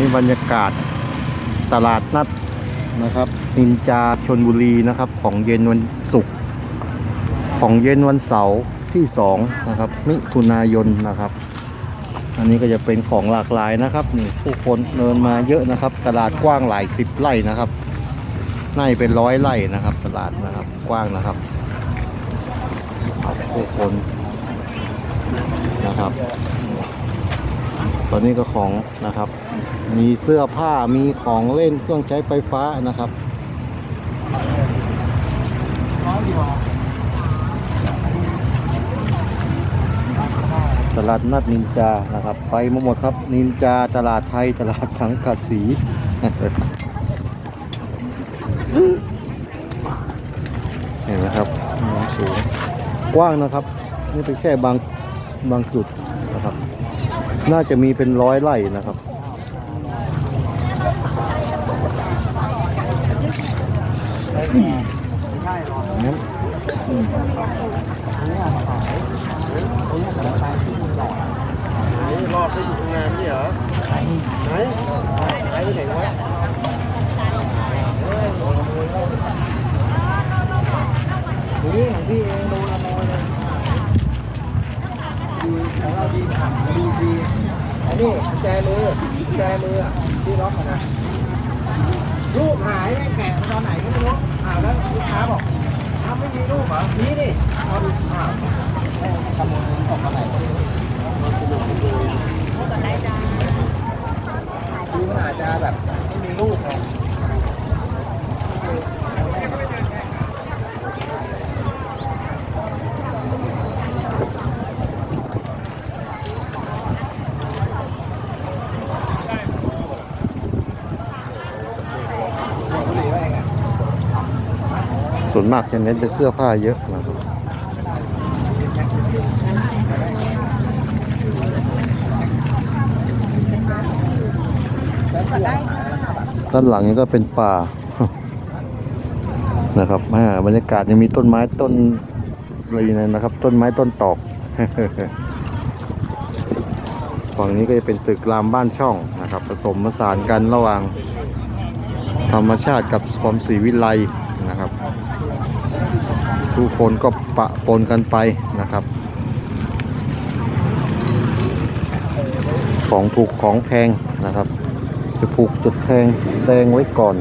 นี่บรรยากาศตลาดนัดนะครับ นินจาชนบุรีนะครับ ของเย็นวันศุกร์ของเย็นวันเสาร์ที่สองนะครับมิถุนายนนะครับ อันนี้ก็จะเป็นของหลากหลายนะครับนี่ผู้คนเดินมาเยอะนะครับ ตลาดกว้างหลายสิบไร่นะครับน่าเป็นร้อยไร่นะครับ ตลาดนะครับกว้างนะครับผู้คนนะครับ ตอนนี้ก็ของนะครับ มีเสื้อผ้ามีของเล่นเครื่องใช้ไฟฟ้านะครับตลาดนัดนินจานะครับ ไปมาหมดครับ นินจาตลาดไทยตลาดสังกะสีเห็นไหมครับมุมสูงกว้างนะครับ นี่เป็นแค่บางบางจุด น่าจะมีเป็นร้อยไร่นะครับ รอดไปอยู่ตรงงานนี่เหรอไหนไหนไหนไปไหนวะนี่ของพี่เองดูละโมยเลยดี ของเราดีดีดีอันนี้กุญแจมือกุญแจมือที่ล็อกนะรูปหายไม่แกะตอนไหนก็ไม่รู้อ้าวแล้วลูกค้าบอกอ้าไม่มีรูปเหรอมีดิเอาดูอ้าวแม่ขโมยออกมาไหนคือมันอาจจะแบบไม่มีรูปไง ส่วนมากจะเน้นเป็นเสื้อผ้าเยอะนะครับด้านหลังนี้ก็เป็นป่านะครับอ่บรรยากาศยังมีต้นไม้ต้นอะไรอยู่นะครับ ต้นไม้ต้นตอกฝั่งนี้ก็จะเป็นตึกรามบ้านช่องนะครับผสมผสานกันระหว่างธรรมชาติกับความสีวิไลนะครับ ทุกคนก็ปะปนกันไปนะครับ ของถูกของแพงนะครับ จะผูกจุดแพงแดงไว้ก่อน